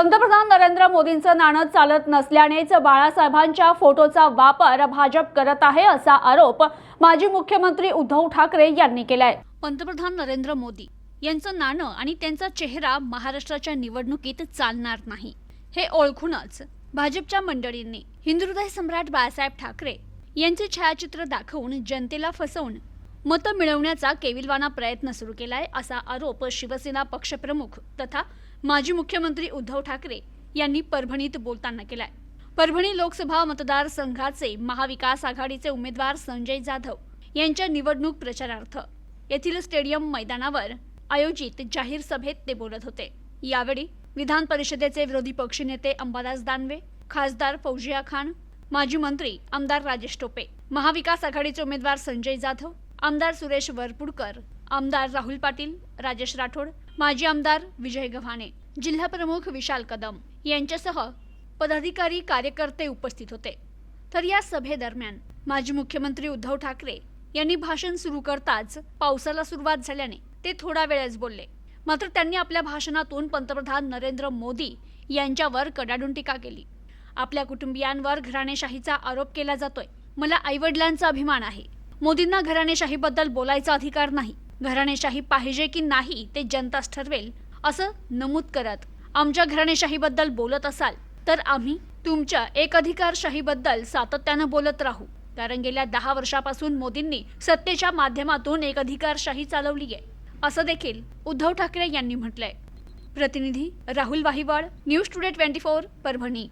पंतप्रधान नरेंद्र मोदींचं नाणं चालत नसल्यानेच बाळासाहेबांच्या फोटोचा वापर भाजप करत आहे असा आरोप माजी मुख्यमंत्री उद्धव ठाकरे यांनी केलाय. पंतप्रधान नरेंद्र मोदी यांचं नाणं आणि त्यांचा चेहरा महाराष्ट्राच्या निवडणुकीत चालणार नाही. हे ओळखूनच भाजपच्या मंडळींनी हिंदुहृदय सम्राट बाळासाहेब ठाकरे यांचे छायाचित्र दाखवून जनतेला फसवून मतं मिळवण्याचा केविलवाना प्रयत्न सुरू केलाय असा आरोप शिवसेना पक्षप्रमुख तथा माजी मुख्यमंत्री उद्धव ठाकरे यांनी परभणीत बोलताना केलाय. परभणी लोकसभा मतदारसंघाचे महाविकास आघाडीचे उमेदवार संजय जाधव यांच्या निवडणूक प्रचारार्थ येथील स्टेडियम मैदानावर आयोजित जाहीर सभेत ते बोलत होते. यावेळी विधान परिषदेचे विरोधी पक्षनेते अंबादास दानवे खासदार फौजिया खान माजी मंत्री आमदार राजेश टोपे महाविकास आघाडीचे उमेदवार संजय जाधव आमदार सुरेश वरपुडकर आमदार राहुल पाटील राजेश राठोड माजी आमदार विजय गव्हाणे जिल्हाप्रमुख विशाल कदम यांच्यासह पदाधिकारी कार्यकर्ते उपस्थित होते. तर या सभेदरम्यान माजी मुख्यमंत्री उद्धव ठाकरे यांनी भाषण सुरू करताच पावसाला सुरुवात झाल्याने ते थोडा वेळच बोलले. मात्र त्यांनी आपल्या भाषणातून पंतप्रधान नरेंद्र मोदी यांच्यावर कडाडून टीका केली. आपल्या कुटुंबियांवर घराणेशाहीचा आरोप केला जातोय. मला आईवडिलांचा अभिमान आहे. मोदींना घराणेशाहीबद्दल बोलायचा अधिकार नाही. घराणेशाही पाहिजे की नाही ते जनताच ठरवेल असं नमूद करत आमच्या घराणेशाहीबद्दल बोलत असाल तर आम्ही तुमच्या एक अधिकारशाहीबद्दल सातत्यानं बोलत राहू. कारण गेल्या दहा वर्षापासून मोदींनी सत्तेच्या माध्यमातून एक अधिकारशाही चालवली आहे असं देखील उद्धव ठाकरे यांनी म्हटलंय. प्रतिनिधी Rahul Vahiwal news today twenty four Parbhani.